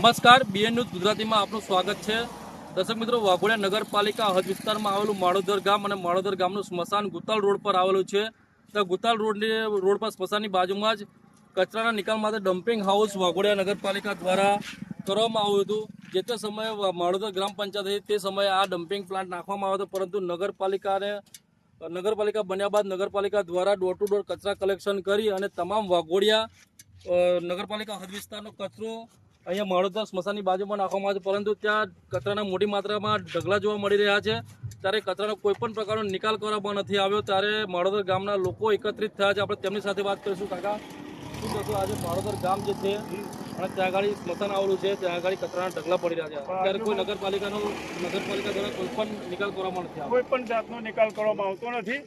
નમસ્કાર, BN news ગુજરાતીમાં આપનું સ્વાગત છે. દર્શક મિત્રો, વાઘોડિયા નગરપાલિકા હદ વિસ્તારમાં આવેલું માળોદર ગામ અને માળોદર ગામનું સ્મશાન ગુતાલ રોડ પર આવેલું છે. તો ગુતાલ રોડની, રોડ પર સ્મશાનની બાજુમાં જ કચરાના નિકાલ માટે ડમ્પિંગ હાઉસ વાઘોડિયા નગરપાલિકા દ્વારા કરવામાં આવ્યું હતું. જે તે સમયે માળોદર ગ્રામ પંચાયત હતી, તે સમયે આ ડમ્પિંગ પ્લાન્ટ નાખવામાં આવ્યો હતો, પરંતુ નગરપાલિકાને નગરપાલિકા બન્યા બાદ નગરપાલિકા દ્વારા ડોર ટુ ડોર કચરા કલેક્શન કરી અને તમામ વાઘોડિયા નગરપાલિકા હદ વિસ્તારનો કચરો અહીંયા માળોદર સ્મશાનની બાજુમાં નાખવામાં આવે છે, પરંતુ ત્યાં કચરાના મોટી માત્રામાં ઢગલા જોવા મળી રહ્યા છે. ત્યારે કચરાનો કોઈ પણ પ્રકારનો નિકાલ કરવામાં નથી આવ્યો. ત્યારે માળોદર ગામના લોકો એકત્રિત થયા છે. આપણે તેમની સાથે વાત કરીશું. કાકા, શું કહેશો? આજે માળોદર ગામ જે છે, અને ત્યાં આગળ સ્મશાન આવેલું છે, ત્યાં આગળ કચરાના ઢગલા પડી રહ્યા છે. ત્યારે કોઈ નગરપાલિકાનો, નગરપાલિકા દ્વારા કોઈ પણ નિકાલ કરવામાં નથી આવ્યો. કોઈ પણ જાતનો નિકાલ કરવામાં આવતો નથી.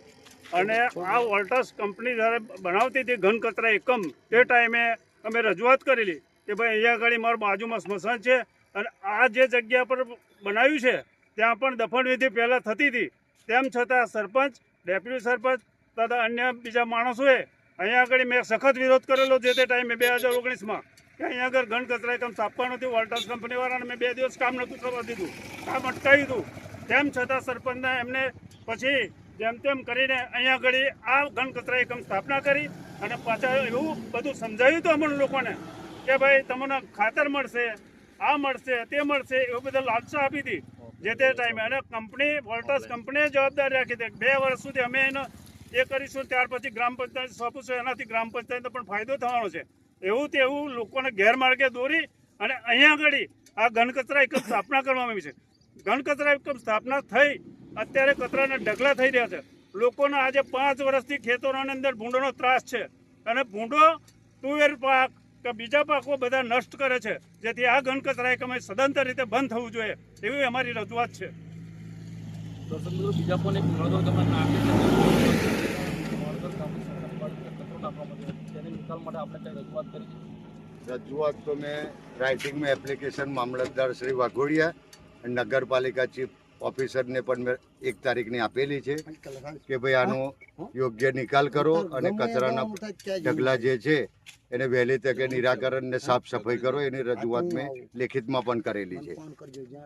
અને આ વોલ્ટસ કંપની જ્યારે બનાવતી હતી ઘન કચરા એકમ, તે ટાઈમે અમે રજૂઆત કરેલી. કે ભાઈ અહીંયા આગળ મારા બાજુમાં સ્મશાન છે અને આ જે જગ્યા પર બનાવ્યું છે, ત્યાં પણ દફનવિધિ પહેલાં થતી હતી. તેમ છતાં સરપંચ, ડેપ્યુટી સરપંચ તથા અન્ય બીજા માણસોએ અહીંયા આગળ મેં સખત વિરોધ કરેલો જે તે ટાઈમે બે હજાર ઓગણીસમાં કે અહીંયા આગળ ઘણ કચરા એકમ સ્થાપવા નથી વોલ્ટસ કંપનીવાળાને મેં બે દિવસ કામ નહોતું કરવા દીધું, કામ અટકાવ્યું હતું. તેમ છતાં સરપંચને એમને પછી જેમ તેમ કરીને અહીંયા આગળ આ ઘણ કચરા એકમ સ્થાપના કરી અને પાછા એવું બધું સમજાવ્યું હતું અમને લોકોને. કે ભાઈ તમને ખાતર મળશે આ મળશે તે મળશે એવું બધા લાલસો આપી હતી જે તે ટાઈમે અને કંપની વોલ્ટસ કંપનીએ જવાબદારી રાખી હતી બે વર્ષ સુધી અમે એનો એ કરીશું ત્યાર પછી ગ્રામ પંચાયત સોંપીશું એનાથી ગ્રામ પંચાયતનો પણ ફાયદો થવાનો છે. એવું તેવું લોકોને ગેરમાર્ગે દોરી અને અહીંયા આગળ આ ઘન કચરા એકમ સ્થાપના કરવામાં આવી છે. ઘન કચરા એકમ સ્થાપના થઈ અત્યારે કચરાના ઢગલા થઈ રહ્યા છે. લોકોના આજે પાંચ વર્ષથી ખેતરોની અંદર ભૂંડોનો ત્રાસ છે. અને ભૂંડો તુવેર પાક કે બીજા પાકો બધા નષ્ટ કરે છે. જેથી આ ઘન કચરા એકમ સદંતર રીતે બંધ થવું જોઈએ એવી અમારી રજૂઆત છે. બીજા પણ એક રજૂઆત કરી છે? રજૂઆત તો મેં રાઇટિંગમાં એપ્લિકેશન મામલતદાર શ્રી વાઘોડિયા અને નગરપાલિકા ચીફ ઓફિસરને પણ મેં એક તારીખની આપેલી છે કે ભાઈ આનો યોગ્ય નિકાલ કરો અને કચરાના ઢગલા જે છે એને વહેલી તકે નિરાકરણ ને સાફ સફાઈ કરો એની રજૂઆત મેં લેખિતમાં પણ કરેલી છે.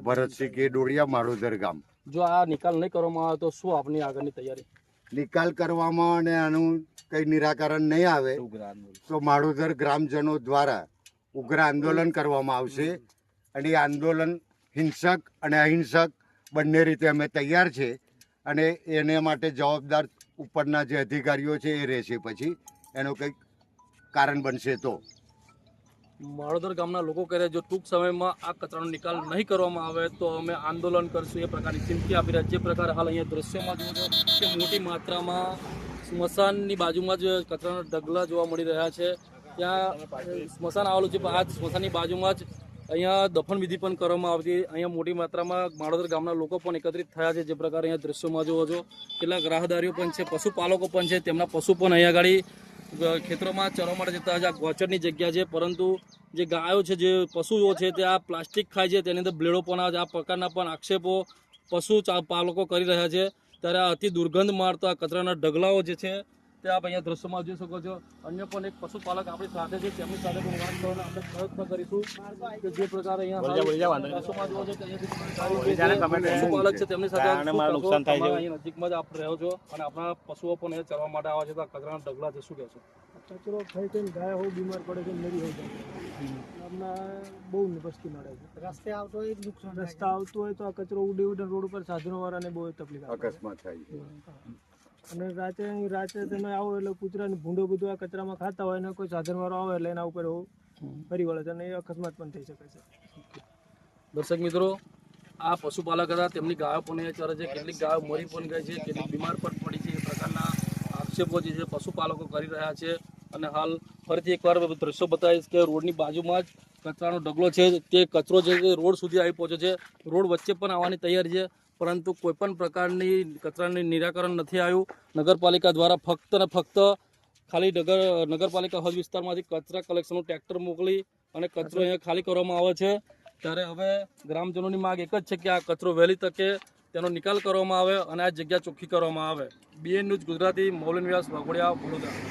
ભરતસિંહ કે ડોડિયા માળોદર ગામ. જો આ નિકાલ નહીં કરવામાં આવે તો શું આપની આગળની તૈયારી? નિકાલ કરવામાં અને આનું કંઈ નિરાકરણ નહીં આવે તો માળોદર ગ્રામજનો દ્વારા ઉગ્ર આંદોલન કરવામાં આવશે. અને એ આંદોલન હિંસક અને અહિંસક બંને રીતે અમે તૈયાર છે અને એને માટે જવાબદાર ઉપરના જે અધિકારીઓ છે એ રહેશે પછી. એનું કંઈક કારણ બનશે તો. માળોદર ગામના લોકો કહે છે, જો ટૂંક સમયમાં આ કચરાનો નિકાલ નહીં કરવામાં આવે તો અમે આંદોલન કરશું. એ પ્રકારની ચીમકી આપી રહ્યા જે પ્રકારે હાલ અહીંયા દૃશ્યમાં જુઓ કે મોટી માત્રામાં સ્મશાનની બાજુમાં જ કચરાના ઢગલા જોવા મળી રહ્યા છે. ત્યાં સ્મશાન આવેલું છે આ સ્મશાનની બાજુમાં જ અહીંયા દફન વિધિ પણ કરવામાં આવતી અહીંયા મોટી માત્રામાં માળોદર ગામના લોકો પણ એકત્રિત થયા છે. જે પ્રકારે અહીંયા દ્રશ્યોમાં જોવો છો. કેટલાક રાહદારીઓ પણ છે. પશુપાલકો પણ છે. તેમના પશુ પણ અહીંયા આગળ ખેતરોમાં ચરવા માટે જતા આ ગોચરની જગ્યા છે. પરંતુ જે ગાયો છે, જે પશુઓ છે, તે આ પ્લાસ્ટિક ખાય છે. તેની અંદર બ્લેડો પણ આ પ્રકારના પણ આક્ષેપો પશુ પાલકો કરી રહ્યા છે. ત્યારે આ અતિ દુર્ગંધ મારતા કચરાના ઢગલાઓ જે છે તે આપ અહીંયા દ્રશ્યમાં જોઈ શકો છો. અન્ય પણ એક પશુપાલક આપણી સાથે છે. તેમની સાથે પણ વાત કરવાનો આપણે પ્રયત્ન કરીશું કે જે પ્રકારે અહીંયા છો જે પશુપાલક છે તેમની સાથે કહેશો? તમારા અહીંયા નજીકમાં જ આપ રહ્યો છો અને આપણા પશુઓ પણ અહીંયા ચરવા માટે આવે છે. તો કચરાના ઢગલા છે શું કહેશો? કચરો થઈ થઈને ગાય હોવ બીમાર પડે છે મરી હોય અમને બહુ વસ્તી મળે છે. રસ્તે આવતો હોય નુકસાન રસ્તા આવતો હોય તો આ કચરો ઉડી ઉડે રોડ ઉપર સાધનો વાળાને બહુ તકલીફ અકસ્માત થાય છે. અને રાતે રાતે તમે આવો એટલે કૂતરાને ભૂંડો બધું આ કચરામાં ખાતા હોય ને કોઈ સાધન વાળો આવે એટલે એના ઉપર ફરી વળે છે અને એ અકસ્માત પણ થઈ શકે છે. દર્શક મિત્રો આ પશુપાલક હતા. તેમની ગાયો પણ ચરે છે કેટલીક ગાયો મરી પણ ગઈ છે કેટલીક બીમાર પણ પડી છે. એ પ્રકારના આક્ષેપો જે છે પશુપાલકો કરી રહ્યા છે. અને હાલ ફરીથી એકવાર દ્રશ્યો બતાવીશ કે રોડની બાજુમાં જ કચરાનો ઢગલો છે. તે કચરો જે છે રોડ સુધી આવી પહોંચ્યો છે. રોડ વચ્ચે પણ આવવાની તૈયારી છે. પરંતુ કોઈપણ પ્રકારની કચરાની નિરાકરણ નથી આવ્યું. નગરપાલિકા દ્વારા ફક્ત ને ફક્ત ખાલી નગર નગરપાલિકા હદ વિસ્તારમાંથી કચરા કલેક્શનનું ટ્રેક્ટર મોકલી અને કચરો અહીંયા ખાલી કરવામાં આવે છે. ત્યારે હવે ગ્રામજનોની માગ એક જ છે કે આ કચરો વહેલી તકે તેનો નિકાલ કરવામાં આવે અને આ જગ્યા ચોખ્ખી કરવામાં આવે. BN news Gujarati, Maulin Vyas Waghodia, Vadodara.